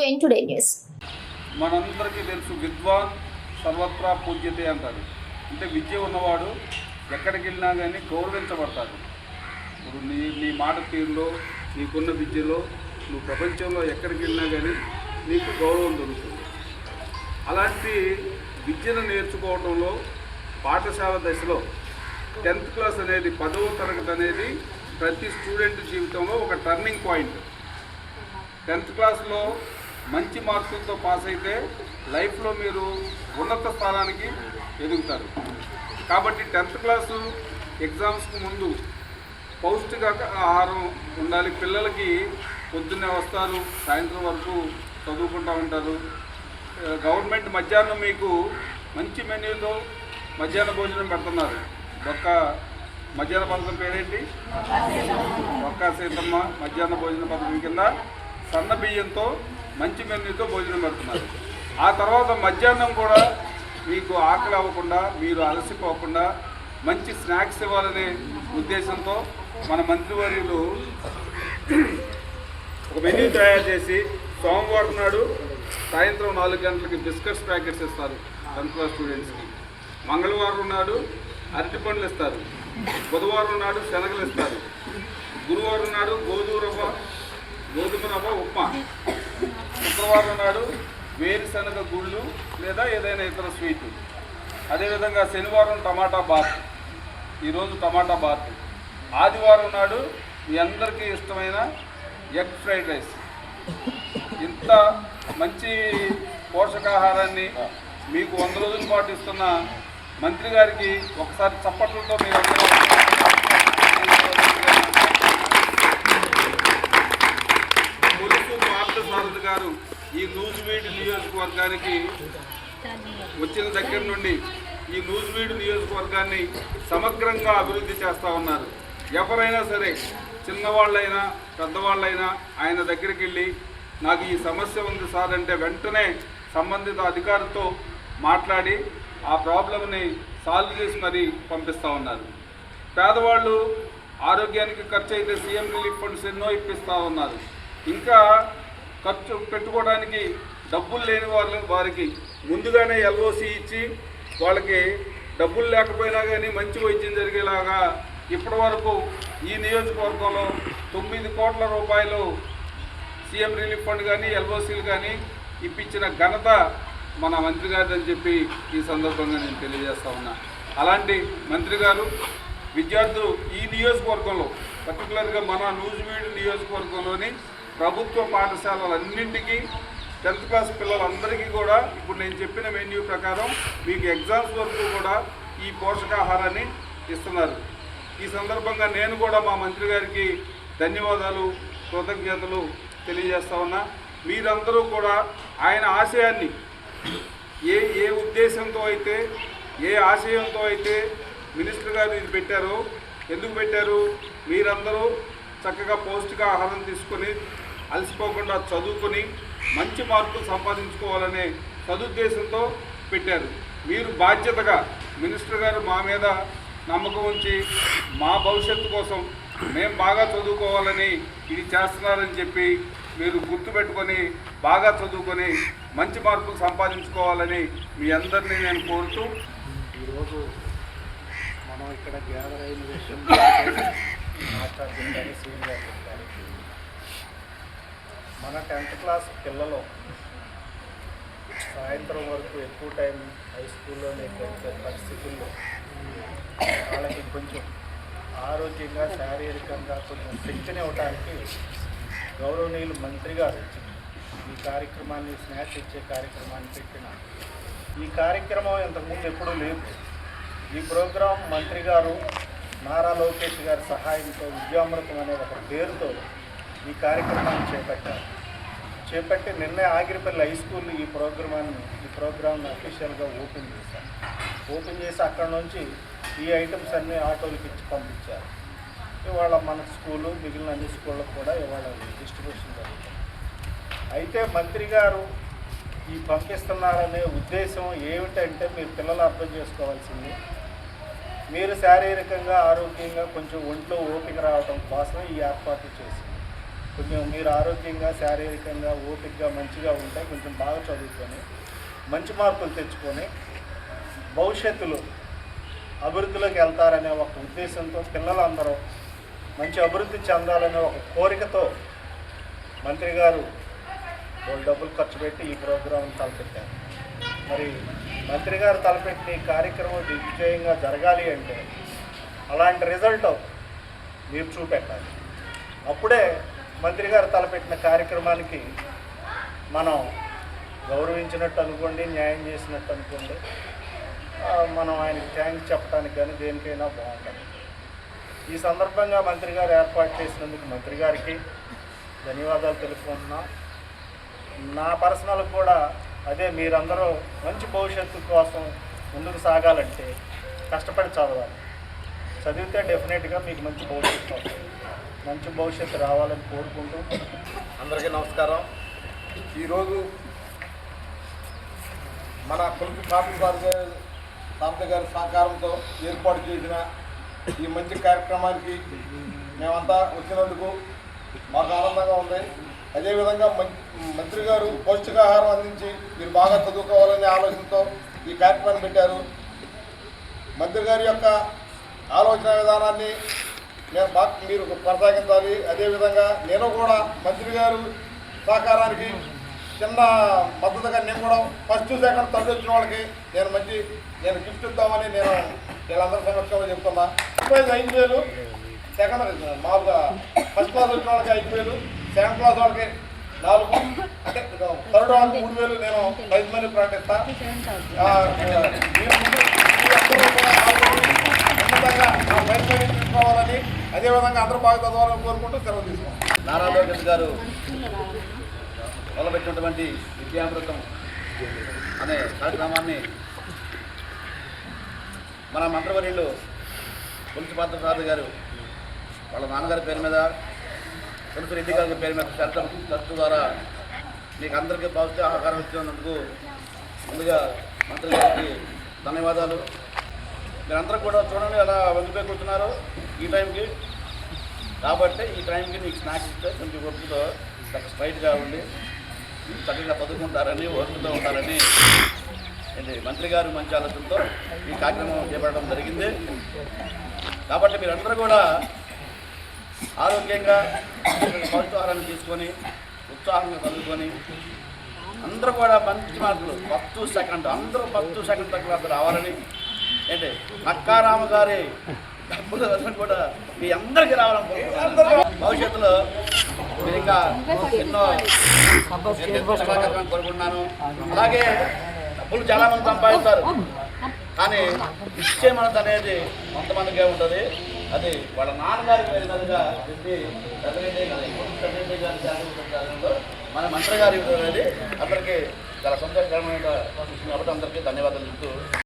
To today news మనందరికీ తెలుసు విద్వాన్ సర్వత్రా పూజ్యతే అంటారు. అంటే విద్య ఉన్నవాడు ఎక్కడికి వెళ్ళినా కానీ గౌరవించబడతాడు. ఇప్పుడు నీ నీ మాట తీరులో నీకున్న విద్యలో నువ్వు ప్రపంచంలో ఎక్కడికి వెళ్ళినా కానీ నీకు గౌరవం దొరుకుతుంది. అలాంటి విద్యను నేర్చుకోవడంలో పాఠశాల దశలో టెన్త్ క్లాస్ అనేది పదవ తరగతి అనేది ప్రతి స్టూడెంట్ జీవితంలో ఒక టర్నింగ్ పాయింట్ టెన్త్ క్లాస్లో మంచి మార్కులతో పాస్ అయితే లైఫ్లో మీరు ఉన్నత స్థానానికి ఎదుగుతారు. కాబట్టి టెన్త్ క్లాసు ఎగ్జామ్స్కి ముందు పౌష్టిక ఆహారం ఉండాలి. పిల్లలకి పొద్దున్నే వస్తారు సాయంత్రం వరకు చదువుకుంటూ ఉంటారు. గవర్నమెంట్ మధ్యాహ్నం మీకు మంచి మెన్యూతో మధ్యాహ్న భోజనం పెడుతున్నారు. ఒక్క మధ్యాహ్న పథకం పేరేంటి? ఒక్క సీతమ్మ మధ్యాహ్న భోజన పథకం కింద సన్న బియ్యంతో మంచి మెన్యూతో భోజనం పెడుతున్నారు. ఆ తర్వాత మధ్యాహ్నం కూడా మీకు ఆకలి అవ్వకుండా మీరు అలసిపోకుండా మంచి స్నాక్స్ ఇవ్వాలనే ఉద్దేశంతో మన మంత్రివర్యులు ఒక మెన్యూ తయారు చేసి సోమవారం నాడు సాయంత్రం నాలుగు గంటలకి బిస్కెట్స్ ప్యాకెట్స్ ఇస్తారు టెన్త్ క్లాస్ స్టూడెంట్స్కి. మంగళవారం నాడు అరటిపండ్లు ఇస్తారు. బుధవారం నాడు శనగలు ఇస్తారు. గురువారం నాడు గోధుమ రవ్వ గోధుమ రవ్వ ఉప్మా. శుక్రవారం నాడు వేరుశనగ గుళ్ళు లేదా ఏదైనా ఇతర స్వీట్. అదేవిధంగా శనివారం టమాటా బాత్. ఈరోజు టమాటా బాత్. ఆదివారం నాడు మీ అందరికీ ఇష్టమైన ఎగ్ ఫ్రైడ్ రైస్. ఇంత మంచి పోషకాహారాన్ని మీకు వంద రోజుల పాటు ఇస్తున్న మంత్రి గారికి ఒకసారి చప్పట్లతో మీరు ములుసు పార్థసారథి గారు ఈ నూజివీడు నియోజకవర్గానికి వచ్చిన దగ్గర నుండి ఈ నూజివీడు నియోజకవర్గాన్ని సమగ్రంగా అభివృద్ధి చేస్తూ ఉన్నారు. ఎవరైనా సరే చిన్నవాళ్ళైనా పెద్దవాళ్ళైనా ఆయన దగ్గరికి వెళ్ళి నాకు ఈ సమస్య ఉంది సార్ అంటే వెంటనే సంబంధిత అధికారితో మాట్లాడి ఆ ప్రాబ్లంని సాల్వ్ చేసి మరీ పంపిస్తూ ఉన్నారు. పేదవాళ్ళు ఆరోగ్యానికి ఖర్చు అయితే సీఎం రిలీఫ్ ఫండ్స్ ఎన్నో ఇప్పిస్తూ ఉన్నారు. ఇంకా ఖర్చు పెట్టుకోవడానికి డబ్బులు లేని వాళ్ళ వారికి ముందుగానే ఎల్ఓసి ఇచ్చి వాళ్ళకి డబ్బులు లేకపోయినా కానీ మంచి వైద్యం జరిగేలాగా ఇప్పటి వరకు ఈ నియోజకవర్గంలో తొమ్మిది కోట్ల రూపాయలు సీఎం రిలీఫ్ ఫండ్ కానీ ఎల్ఓసీలు కానీ ఇప్పించిన ఘనత మన మంత్రి గారిదని చెప్పి ఈ సందర్భంగా నేను తెలియజేస్తా ఉన్నా. అలాంటి మంత్రి గారు విద్యార్థులు ఈ నియోజకవర్గంలో పర్టికులర్గా మన నూజివీడు నియోజకవర్గంలోని ప్రభుత్వ పాఠశాలలన్నింటికీ టెన్త్ క్లాస్ పిల్లలందరికీ కూడా ఇప్పుడు నేను చెప్పిన మెన్యూ ప్రకారం మీకు ఎగ్జామ్స్ వరకు కూడా ఈ పోషకాహారాన్ని ఇస్తున్నారు. ఈ సందర్భంగా నేను కూడా మా మంత్రి గారికి ధన్యవాదాలు కృతజ్ఞతలు తెలియజేస్తా ఉన్నా. మీరందరూ కూడా ఆయన ఆశయాన్ని ఏ ఏ ఉద్దేశంతో అయితే ఏ ఆశయంతో అయితే మినిస్టర్ గారు ఇది పెట్టారో ఎందుకు పెట్టారు? మీరందరూ చక్కగా పౌష్టికాహారం తీసుకొని అలసిపోకుండా చదువుకొని మంచి మార్కులు సంపాదించుకోవాలనే సదుద్దేశంతో పెట్టారు. మీరు బాధ్యతగా మినిస్టర్ గారు మా మీద నమ్మకం ఉంచి మా భవిష్యత్తు కోసం మేము బాగా చదువుకోవాలని ఇది చేస్తున్నారని చెప్పి మీరు గుర్తుపెట్టుకొని బాగా చదువుకొని మంచి మార్కులు సంపాదించుకోవాలని మీ అందరినీ నేను కోరుతూ ఈరోజు మనం ఇక్కడ గ్యాదర్ అయిన విషయం మాట్లాడుతుందని చెప్పారు. మన టెన్త్ క్లాస్ పిల్లలు సాయంత్రం వరకు ఎక్కువ టైం హై స్కూల్లోనే గడిపే పరిస్థితుల్లో వాళ్ళకి కొంచెం ఆరోగ్యంగా శారీరకంగా కొంచెం శక్తినివ్వడానికి గౌరవనీయులు మంత్రి గారు ఈ కార్యక్రమాన్ని స్నాచ్ ఇచ్చే కార్యక్రమాన్ని పెట్టిన ఈ కార్యక్రమం ఇంతకుముందు ఎప్పుడూ లేదు. ఈ ప్రోగ్రాం మంత్రి గారు నారా లోకేష్ గారి సహాయంతో విద్యామృతం అనే ఒక పేరుతో ఈ కార్యక్రమాన్ని చేపట్టారు. చేపట్టి నిన్నే ఆగిరిపల్లి హై స్కూల్ ఈ ప్రోగ్రామాన్ని ఈ ప్రోగ్రామ్ని అఫీషియల్గా ఓపెన్ చేశాను ఓపెన్ చేసి అక్కడ నుంచి ఈ ఐటమ్స్ అన్నీ ఆటోలకి ఇచ్చి పంపించారు. ఇవాళ మన స్కూలు మిగిలిన అన్ని స్కూళ్ళకు కూడా ఇవాళ డిస్ట్రిబ్యూషన్ జరుగుతుంది. అయితే మంత్రి గారు ఈ పంపిస్తున్నారనే ఉద్దేశం ఏమిటంటే మీరు పిల్లలు అర్థం చేసుకోవాల్సింది మీరు శారీరకంగా ఆరోగ్యంగా కొంచెం ఒంట్లో ఓపిక రావడం కోసం ఈ ఏర్పాట్లు చేసింది కొంచెం మీరు ఆరోగ్యంగా శారీరకంగా ఓపికగా మంచిగా ఉంటే కొంచెం బాగా చదువుకొని మంచి మార్కులు తెచ్చుకొని భవిష్యత్తులో అభివృద్ధిలోకి వెళ్తారనే ఒక ఉద్దేశంతో పిల్లలందరూ మంచి అభివృద్ధి చెందాలనే ఒక కోరికతో మంత్రి గారు వాళ్ళు డబ్బులు ఖర్చు పెట్టి ఈ ప్రోగ్రాం తలపెట్టారు. మరి మంత్రి గారు తలపెట్టిన ఈ కార్యక్రమం దిగ్విజయంగా జరగాలి అంటే అలాంటి రిజల్ట్ మీరు చూపెట్టాలి. అప్పుడే మంత్రి గారు తలపెట్టిన కార్యక్రమానికి మనం గౌరవించినట్టు అనుకోండి న్యాయం చేసినట్టు అనుకోండి మనం ఆయనకి థ్యాంక్స్ చెప్పడానికి కానీ దేనికైనా బాగుంటుంది. ఈ సందర్భంగా మంత్రి గారు ఏర్పాటు చేసినందుకు మంత్రి గారికి ధన్యవాదాలు తెలుపుకుంటున్నాం. నా పర్సనల్ కూడా అదే మీరందరూ మంచి భవిష్యత్తు కోసం ముందుకు సాగాలంటే కష్టపడి చదవాలి. చదివితే డెఫినెట్గా మీకు మంచి భవిష్యత్తు వస్తుంది. మంచి భవిష్యత్తు రావాలని కోరుకుంటూ అందరికీ నమస్కారం. ఈరోజు మన కొలుపు కాపు గారి తాత గారి సహకారంతో ఏర్పాటు చేసిన ఈ మంచి కార్యక్రమానికి మేమంతా వచ్చినందుకు మాకు ఆనందంగా ఉంది. అదేవిధంగా మం- మంత్రి గారు పౌష్టికాహారం అందించి మీరు బాగా చదువుకోవాలనే ఆలోచనతో ఈ కార్యక్రమాన్ని పెట్టారు. మంత్రి గారి యొక్క ఆలోచన విధానాన్ని నేను బాగా మీరు కొనసాగించాలి. అదేవిధంగా నేను కూడా మంత్రి గారు సహకారానికి చిన్న మద్దతుగా నేను కూడా ఫస్ట్ సెకండ్ థర్డ్ వచ్చిన వాళ్ళకి నేను మంచి నేను గిఫ్ట్ ఇద్దామని నేను వీళ్ళందరి సమక్షంలో చెప్తున్నా. ప్రైజ్ ఐదు వేలు సెకండ్ మామూలుగా ఫస్ట్ క్లాస్ వచ్చిన వాళ్ళకి ఐదు వేలు సెకండ్ క్లాస్ వాళ్ళకి నాలుగు అంటే థర్డ్ వాళ్ళకి మూడు వేలు నేను ప్రైజ్ మనీ ప్రకటిస్తాను ఆ, నా ప్రైజ్ మనీ తీసుకోవాలని అదేవిధంగా అందరూ బాగా చదవాలని కోరుకుంటూ సెలవు తీసుకుంటాం. నారా లోకేష్ గారు మొదలుపెట్టినటువంటి విద్యామృతం అనే కార్యక్రమాన్ని మన మంత్రివర్యులు పులిచిపాత్ర సారథి గారు వాళ్ళ నాన్నగారి పేరు మీద తులసి రెడ్డి గారి పేరు మీద చట్టం ట్రస్ట్ ద్వారా మీకు అందరికీ పౌష్టికాహారం ఇచ్చినందుకు ముందుగా మంత్రి గారికి ధన్యవాదాలు. మీరందరూ కూడా చూడండి అలా వండిపోయి కూర్చున్నారు ఈ టైంకి కాబట్టి ఈ టైంకి నీకు స్నాక్స్ ఇస్తే కొంచెం ఒప్పుతో చక్కగా స్ట్రైట్గా ఉండి చక్కగా చదువుకుంటారని ఓపికతో ఉంటారని ఏంటి మంత్రి గారు మంచి ఆలోచనతో ఈ కార్యక్రమం చేపట్టడం జరిగింది. కాబట్టి మీరందరూ కూడా ఆరోగ్యంగా పౌష్టికాహారాన్ని తీసుకొని ఉత్సాహంగా చదువుకొని అందరూ కూడా మంచి మార్కులు ఫస్ట్ సెకండ్ అందరూ ఫస్ట్ సెకండ్ తక్కువ రావాలని ఏంటి? నక్కారామ గారి డబ్బులు అసలు కూడా మీ అందరికీ రావాలనుకుంటున్నాను భవిష్యత్తులో మీరు ఇంకా ఎన్నో కోరుకుంటున్నాను. అలాగే డబ్బులు చాలా మంది సంపాదిస్తారు. కానీ నిశ్చయమనత అనేది కొంతమందికే ఉంటుంది. అది వాళ్ళ నాన్నగారికి వెళ్ళినట్టుగా చెప్పి పెద్దరెడ్డి గారి గారి మన మంత్రి గారి అనేది అందరికీ చాలా సంతోషకరమైన కాబట్టి అందరికీ ధన్యవాదాలు చెప్తూ